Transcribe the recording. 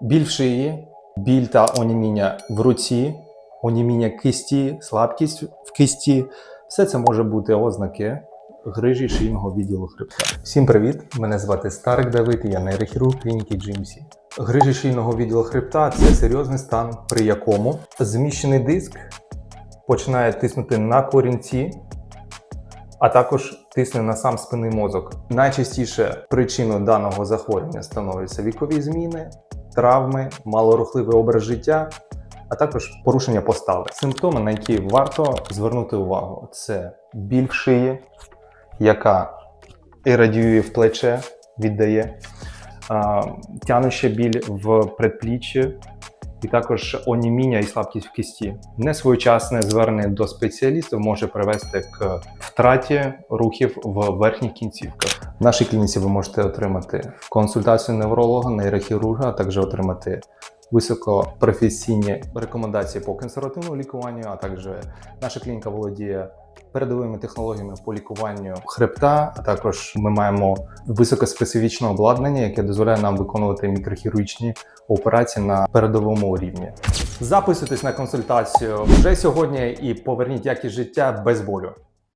біль в шиї, біль та оніміння в руці, оніміння кисті, слабкість в кисті. Все це може бути ознаки грижі шийного відділу хребта. Всім привіт! Мене звати Старик Давид, я нейрохірург клініки GMC. Грижі шийного відділу хребта це серйозний стан, при якому зміщений диск починає тиснути на корінці, а також тисне на сам спинний мозок. Найчастіше причиною даного захворювання становляться вікові зміни, травми, малорухливий образ життя, а також порушення постави. Симптоми, на які варто звернути увагу, це біль в шиї, яка і радіює в плече, віддає, тянуще біль в предпліччі, і також оніміння і слабкість в кісті. Несвоєчасне звернення до спеціалістів може привести к втраті рухів в верхніх кінцівках. В нашій клініці ви можете отримати консультацію невролога, нейрохірурга, а також отримати високопрофесійні рекомендації по консервативному лікуванню, а також наша клініка володіє передовими технологіями по лікуванню хребта. А також ми маємо високоспецифічне обладнання, яке дозволяє нам виконувати мікрохірургічні операції на передовому рівні. Записуйтесь на консультацію вже сьогодні і поверніть якість життя без болю.